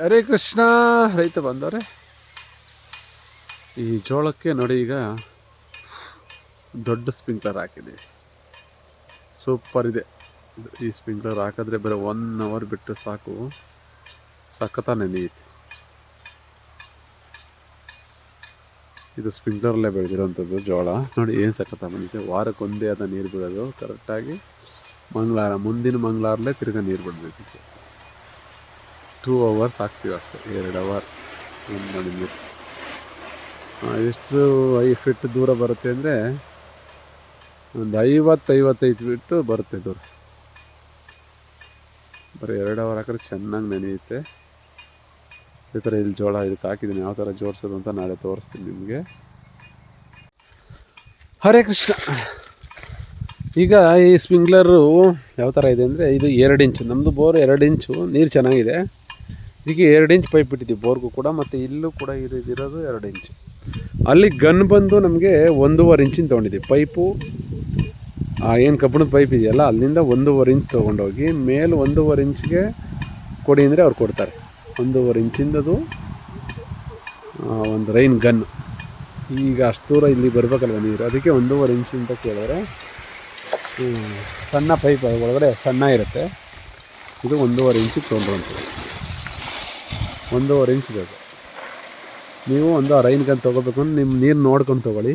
ಹರೇ ಕೃಷ್ಣ, ರೈತ ಬಂದವ್ರೆ. ಈ ಜೋಳಕ್ಕೆ ನೋಡಿ ಈಗ ದೊಡ್ಡ ಸ್ಪ್ರಿಂಕ್ಲರ್ ಹಾಕಿದ್ದೀವಿ ಸೂಪರ್ ಇದೆ. ಈ ಸ್ಪ್ರಿಂಕ್ಲರ್ ಹಾಕಿದ್ರೆ ಬರೀ ಒನ್ ಅವರ್ ಬಿಟ್ಟು ಸಾಕು. ಸಖತ ನೆನೆಯುತ್ತೆ ಇದು ಸ್ಪ್ರಿಂಕ್ಲರ್ಲ್ಲೇ ಬೆಳೆದಿರೋಂಥದ್ದು ಜೋಳ. ನೋಡಿ ಏನು ಸಖತ ಬಂದಿದೆ. ವಾರಕ್ಕೊಂದೇ ಅದ ನೀರು ಬಿಡೋದು ಕರೆಕ್ಟಾಗಿ ಮಂಗಳವಾರ ಮುಂದಿನ ಮಂಗಳವಾರಲೇ ತಿರ್ಗಾ ನೀರು ಬಿಡಬೇಕು. ಇದಕ್ಕೆ ಟೂ ಅವರ್ಸ್ ಹಾಕ್ತೀವಿ ಅಷ್ಟೇ, ಎರಡು ಅವರ್ ನೋಡಿ ನೀರು ಎಷ್ಟು ಐ ಫಿಟ್ ದೂರ ಬರುತ್ತೆ ಅಂದರೆ ಒಂದು ಐವತ್ತು, ಐವತ್ತೈದು ಫಿಟ್ಟು ಬರುತ್ತೆ ದೂರ. ಬರೀ ಎರಡು ಅವರ್ ಹಾಕಿದ್ರೆ ಚೆನ್ನಾಗಿ ನೆನೆಯುತ್ತೆ. ಈ ಥರ ಇಲ್ಲಿ ಜೋಳ ಇದಕ್ಕೆ ಹಾಕಿದ್ದೀನಿ. ಯಾವ ಥರ ಜೋಡಿಸೋದು ಅಂತ ನಾಳೆ ತೋರಿಸ್ತೀನಿ ನಿಮಗೆ. ಹರೇ ಕೃಷ್ಣ. ಈಗ ಈ ಸ್ಪ್ರಿಂಕ್ಲರು ಯಾವ ಥರ ಇದೆ ಅಂದರೆ ಇದು ಎರಡು ಇಂಚು ನಮ್ಮದು ಬೋರ್ ಎರಡು ಇಂಚು, ನೀರು ಚೆನ್ನಾಗಿದೆ. ಇದಕ್ಕೆ ಎರಡು ಇಂಚ್ ಪೈಪ್ ಬಿಟ್ಟಿದ್ದೀವಿ, ಬೋರ್ಗೂ ಕೂಡ ಮತ್ತು ಇಲ್ಲೂ ಕೂಡ ಇದು ಇದಿರೋದು ಎರಡು ಇಂಚ್. ಅಲ್ಲಿ ಗನ್ ಬಂದು ನಮಗೆ ಒಂದೂವರೆ ಇಂಚಿನ ತೊಗೊಂಡಿದ್ದೀವಿ ಪೈಪು ಏನು ಕಬ್ಬಿಣದ ಪೈಪ್ ಇದೆಯಲ್ಲ, ಅಲ್ಲಿಂದ ಒಂದೂವರೆ ಇಂಚ್ ತೊಗೊಂಡೋಗಿ ಮೇಲೆ ಒಂದೂವರೆ ಇಂಚ್ಗೆ ಕೊಡಿ ಅಂದರೆ ಅವ್ರು ಕೊಡ್ತಾರೆ. ಒಂದೂವರೆ ಇಂಚಿಂದದು ಒಂದು ರೈನ್ ಗನ್. ಈಗ ಅಷ್ಟು ದೂರ ಇಲ್ಲಿ ಬರಬೇಕಲ್ವ ನೀರು? ಅದಕ್ಕೆ ಒಂದೂವರೆ ಇಂಚ್ ಅಂತ ಕೇಳಿದ್ರೆ ಸಣ್ಣ ಪೈಪ್ ಒಳಗಡೆ ಸಣ್ಣ ಇರುತ್ತೆ. ಇದು ಒಂದೂವರೆ ಇಂಚಿಗೆ ತೊಗೊಂಡ್ರಂಥದ್ದು ಒಂದೂವರೆ ಇಂಚ್ ಬೇಕು ನೀವು ಒಂದು ರೈನ್ ಗನ್ ತೊಗೋಬೇಕು ಅಂದ್ರೆ ನಿಮ್ಮ ನೀರು ನೋಡ್ಕೊಂಡು ತೊಗೊಳ್ಳಿ.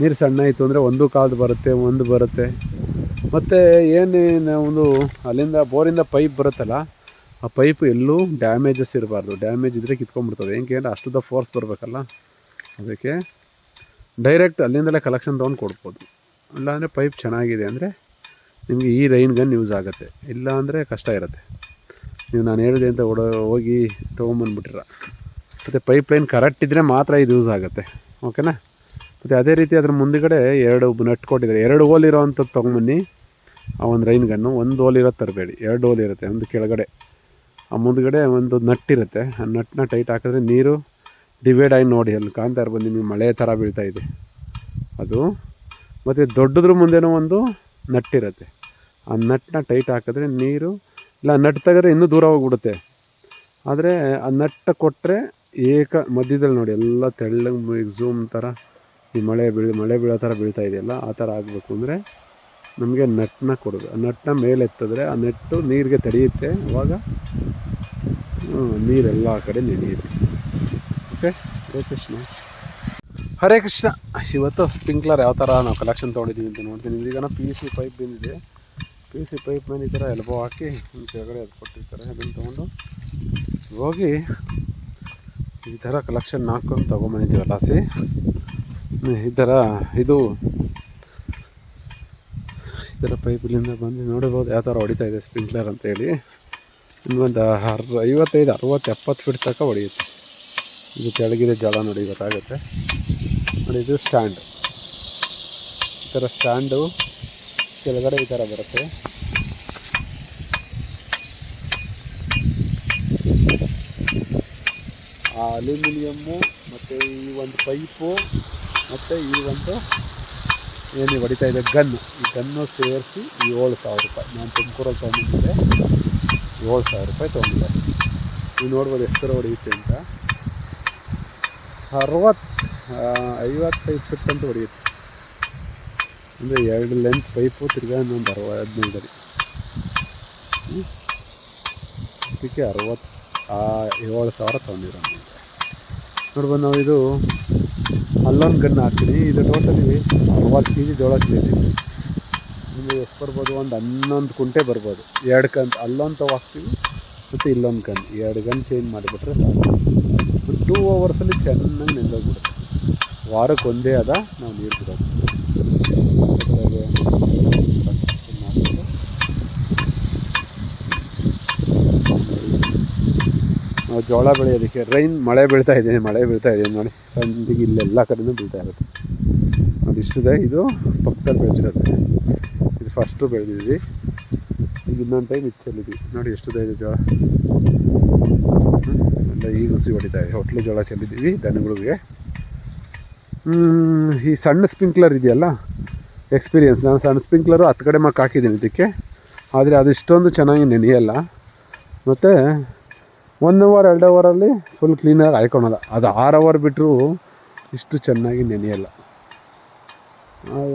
ನೀರು ಸಣ್ಣ ಇತ್ತು ಅಂದರೆ ಒಂದು ಕಾಲ್ದು ಬರುತ್ತೆ, ಒಂದು ಬರುತ್ತೆ. ಮತ್ತು ಏನು ಒಂದು ಅಲ್ಲಿಂದ ಬೋರಿಂದ ಪೈಪ್ ಬರುತ್ತಲ್ಲ, ಆ ಪೈಪ್ ಎಲ್ಲೂ ಡ್ಯಾಮೇಜಸ್ ಇರಬಾರ್ದು. ಡ್ಯಾಮೇಜ್ ಇದ್ದರೆ ಕಿತ್ಕೊಂಡ್ಬಿಡ್ತದೆ. ಹೆಂಗೆ ಅಂದರೆ ಫೋರ್ಸ್ ಬರಬೇಕಲ್ಲ. ಅದಕ್ಕೆ ಡೈರೆಕ್ಟ್ ಅಲ್ಲಿಂದಲೇ ಕಲೆಕ್ಷನ್ ತೊಗೊಂಡು ಕೊಡ್ಬೋದು. ಇಲ್ಲಾಂದರೆ ಪೈಪ್ ಚೆನ್ನಾಗಿದೆ ಅಂದರೆ ನಿಮಗೆ ಈ ರೈನ್ ಗನ್ ಯೂಸ್ ಆಗುತ್ತೆ. ಇಲ್ಲ ಅಂದರೆ ಕಷ್ಟ ಇರುತ್ತೆ. ನೀವು ನಾನು ಹೇಳಿದೆ ಅಂತ ಓಡೋ, ಹೋಗಿ ತೊಗೊಂಬಂದ್ಬಿಟ್ಟಿರ ಮತ್ತು ಪೈಪ್ ಲೈನ್ ಕರೆಕ್ಟ್ ಇದ್ದರೆ ಮಾತ್ರ ಇದು ಯೂಸ್ ಆಗುತ್ತೆ. ಓಕೆನಾ? ಮತ್ತು ಅದೇ ರೀತಿ ಅದ್ರ ಮುಂದುಗಡೆ ಎರಡು ನಟ್ ಕೊಟ್ಟಿದ್ದಾರೆ ಎರಡು ಹೋಲ್ ಇರೋವಂಥದ್ದು ತೊಗೊಂಬನ್ನಿ. ಆ ಒಂದು ರೈನ್ ಗನ್ನು. ಒಂದು ಹೋಲ್ ಇರೋದು ತರಬೇಡಿ. ಎರಡು ಹೋಲ್ ಇರುತ್ತೆ. ಒಂದು ಕೆಳಗಡೆ. ಆ ಮುಂದುಗಡೆ ಒಂದು ನಟ್ ಇರುತ್ತೆ. ಆ ನಟ್ನ ಟೈಟ್ ಹಾಕಿದ್ರೆ ನೀರು ಡಿವೈಡ್ ಆಗಿ ನೋಡಿ. ಅಲ್ಲಿ ಕಾಣ್ತಾ ಇರ್ಬೋದು ನಿಮಗೆ ಮಳೆ ಥರ ಬೀಳ್ತಾ ಇದೆ. ಅದು. ಮತ್ತು ದೊಡ್ಡದ್ರ ಮುಂದೆನೂ ಒಂದು ನಟ್ಟಿರುತ್ತೆ ಆ ನಟ್ನ ಟೈಟ್ ಹಾಕಿದ್ರೆ ನೀರು ಇಲ್ಲ ನಟ್ ತೆಗೆದ್ರೆ ಇನ್ನೂ ದೂರ ಹೋಗ್ಬಿಡುತ್ತೆ. ಆದರೆ ಆ ನಟ್ಟ ಕೊಟ್ಟರೆ ಏಕ ಮಧ್ಯದಲ್ಲಿ ನೋಡಿ ಎಲ್ಲ ತೆಳ್ಳಗೆ ಎಕ್ಸೂಮ್ ಥರ ಈ ಮಳೆ ಬೀಳ್ ಮಳೆ ಬೀಳೋ ಥರ ಬೀಳ್ತಾ ಇದೆಯಲ್ಲ ಆ ಥರ ಆಗಬೇಕು ಅಂದರೆ ನಮಗೆ ನಟ್ಟನ್ನ ಕೊಡೋದು. ಆ ನಟ್ಟನ್ನ ಮೇಲೆ ಎತ್ತಿದ್ರೆ ಆ ನೆಟ್ಟು ನೀರಿಗೆ ತಡೆಯುತ್ತೆ. ಹ್ಮ್, ನೀರೆಲ್ಲ ಆ ಕಡೆ ನೆನೆಯುತ್ತೆ. ಓಕೆ ಹರೇ ಕೃಷ್ಣ. ಹರೇ ಕೃಷ್ಣ. ಇವತ್ತು ಸ್ಪ್ರಿಂಕ್ಲರ್ ಯಾವ ಥರ ನಾವು ಕಲೆಕ್ಷನ್ ತೊಗೊಂಡಿದ್ದೀವಿ ಅಂತ ನೋಡ್ತೀನಿ. ಈಗ ಪಿ ಸಿ ಪೈಪ್ ಬಂದಿದೆ. ಪಿ ಸಿ ಪೈಪ್ ಮೇಲೆ ಈ ಥರ ಎಲ್ಬೋ ಹಾಕಿ ಒಂದು ಕೆಳಗಡೆ ಅದು ಕೊಟ್ಟಿರ್ತಾರೆ. ಅದನ್ನು ತೊಗೊಂಡು ಹೋಗಿ ಈ ಥರ ಕಲೆಕ್ಷನ್ ಹಾಕ್ಕೊಂಡು ತೊಗೊಂಬಂದಿದ್ದೀವಲ್ಲ ಸಿ ಈ ಥರ ಇದು ಈ ಥರ ಪೈಪಿಲಿಂದ ಬಂದು ನೋಡ್ಬೋದು ಯಾವ ಥರ ಹೊಡಿತಾ ಇದೆ ಸ್ಪ್ರಿಂಕ್ಲರ್ ಅಂತೇಳಿ ಇನ್ನೊಂದು ಅರ್ ಐವತ್ತೈದು, ಅರವತ್ತು, ಎಪ್ಪತ್ತು ಫೀಟ್ ತನಕ ಹೊಡೆಯುತ್ತೆ. ಇದು ಕೆಳಗಿದೆ ಜಳ ನೋಡಿ ಗೊತ್ತಾಗುತ್ತೆ. ನೋಡಿ, ಇದು ಸ್ಟ್ಯಾಂಡ್ ಈ ಥರ ಸ್ಟ್ಯಾಂಡು ಕೆಳಗಡೆ ಈ ಥರ ಬರುತ್ತೆ. ಆ ಅಲ್ಯೂಮಿನಿಯಮ್ಮು ಮತ್ತು ಈ ಒಂದು ಪೈಪು ಮತ್ತು ಈ ಒಂದು ಏನು ಹೊಡಿತಾ ಇದೆ ಗನ್ನು ಈ ಗನ್ನು ಸೇರಿಸಿ ಏಳು ಸಾವಿರ ರೂಪಾಯಿ. ನಾನು ತುಮಕೂರಲ್ಲಿ ತೊಗೊಂಡಿದ್ದೆ. ಏಳು ಸಾವಿರ ರೂಪಾಯಿ ತೊಗೊಂಡಿದ್ದೆ. ನೀವು ನೋಡ್ಬೋದು ಎಷ್ಟು ಥರ ಹೊಡೆಯುತ್ತೆ ಅಂತ. ಅರವತ್ತು ಐವತ್ತೈದು ಫಿಟ್ ಅಂತ ಹೊಡೆಯುತ್ತೆ. ಅಂದರೆ ಎರಡು ಲೆಂತ್ ಪೈಪು ತಿರ್ಗಾ ಇನ್ನೊಂದು ಅರವ, ಹದಿನೈದು ಅಡಿ. ಹ್ಮ್? ಇದಕ್ಕೆ ಅರವತ್ತು ಏಳು ಸಾವಿರ ತೊಗೊಂಡಿರೋ ನೋಡ್ಬೋದು ನಾವು ಇದು ಅಲ್ಲೊಂದು ಗನ್ ಹಾಕ್ತೀನಿ. ಇದು ಟೋಟಲಿ ಅರವತ್ತು ಕೆ ಜಿ ಜೋಳ ಕೇಳ್ತೀವಿ ನಿಮಗೆ ಎಷ್ಟು ಬರ್ಬೋದು? ಒಂದು ಹನ್ನೊಂದು ಕುಂಟೆ ಬರ್ಬೋದು. ಎರಡು ಕನ್ ಅಲ್ಲೊಂದು ತಗೋ ಹಾಕ್ತೀವಿ ಮತ್ತು ಇಲ್ಲೊಂದು ಗನ್. ಎರಡು ಗನ್ ಚೇಂಜ್ ಮಾಡಿಬಿಟ್ರೆ ಸಾಕು. ಟೂ ಅವರ್ಸಲ್ಲಿ ಚೆನ್ನಾಗಿ ನೆಂದೋಗ್ಬಿಡುತ್ತೆ ವಾರಕ್ಕೆ ಒಂದೇ ಅದ, ನಾವು ನೀರು ಬಿಡೋದು. ಜೋಳ ಬೆಳೆಯೋದಕ್ಕೆ ರೈನ್ ಮಳೆ ಬೀಳ್ತಾ ಇದೆ, ಮಳೆ ಬೀಳ್ತಾ ಇದೆ ನೋಡಿ. ಇಲ್ಲಿ ಎಲ್ಲ ಕಡೆಯೂ ಬೀಳ್ತಾ ಇರುತ್ತೆ. ಅದು ಇಷ್ಟಿದೆ. ಇದು ಪಕ್ಕದಲ್ಲಿ ಬೆಳೆದಿರುತ್ತೆ ಇದು ಫಸ್ಟು ಬೆಳೆದಿದ್ವಿ ಈಗ ಇನ್ನೊಂದು ಟೈಮ್ ಇಚ್ಚಲ್ಲಿದ್ವಿ ನೋಡಿ, ಎಷ್ಟಿದೆ ಇದೆ ಜೋಳ. ಎಲ್ಲ ಈಗ ಹುಸಿ ಹೊಡಿತಾ ಇದೆ. ಹೊಟ್ಲು ಜೋಳ ಚೆಲ್ಲಿದ್ದೀವಿ, ದನಗಳಿಗೆ. ಈ ಸಣ್ಣ ಸ್ಪ್ರಿಂಕ್ಲರ್ ಇದೆಯಲ್ಲ? ಎಕ್ಸ್ಪೀರಿಯನ್ಸ್ ನಾನು ಸಣ್ಣ ಸ್ಪಿಂಕ್ಲರು ಹತ್ತು ಕಡೆ ಮಕ್ಕ ಹಾಕಿದ್ದೀನಿ ಇದಕ್ಕೆ. ಆದರೆ ಅದು ಇಷ್ಟೊಂದು ಚೆನ್ನಾಗಿ ನೆನೆಯಲ್ಲ. ಮತ್ತು ಒನ್ ಅವರ್ ಎರಡು ಅವರಲ್ಲಿ ಫುಲ್ ಕ್ಲೀನಾಗಿ ಹಾಯ್ಕೊಳಲ್ಲ ಅದು ಆರು ಅವರ್ ಬಿಟ್ಟರು ಇಷ್ಟು ಚೆನ್ನಾಗಿ ನೆನೆಯಲ್ಲ.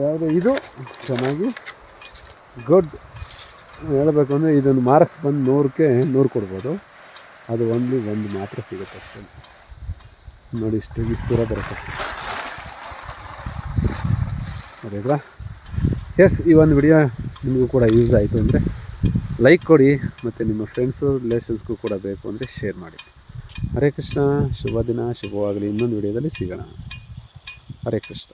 ಯಾವುದು ಇದು? ಚೆನ್ನಾಗಿ ಗುಡ್ ಹೇಳಬೇಕು ಅಂದರೆ ಇದನ್ನು ಮಾರ್ಕ್ಸ್ ಬಂದು ನೂರಕ್ಕೆ ನೂರು ಕೊಡ್ಬೋದು. ಅದು ಒಂದು ಒಂದು ಮಾತ್ರ ಸಿಗುತ್ತೆ ಅಷ್ಟೇ. ನೋಡಿ ಇಷ್ಟು ದೂರ ಬರುತ್ತೆ. ಅದೇಗ್ರಾ ಎಸ್ ಈ ಒಂದು ವಿಡಿಯೋ ನಿಮಗೂ ಕೂಡ ಯೂಸ್ ಆಯಿತು ಅಂದರೆ ಲೈಕ್ ಕೊಡಿ, ಮತ್ತು ನಿಮ್ಮ ಫ್ರೆಂಡ್ಸು ರಿಲೇಷನ್ಸ್ಗೂ ಕೂಡ ಬೇಕು ಅಂದರೆ ಶೇರ್ ಮಾಡಿ. ಹರೇ ಕೃಷ್ಣ, ಶುಭ ದಿನ, ಶುಭವಾಗಲಿ. ಇನ್ನೊಂದು ವಿಡಿಯೋದಲ್ಲಿ ಸಿಗೋಣ. ಹರೇ ಕೃಷ್ಣ.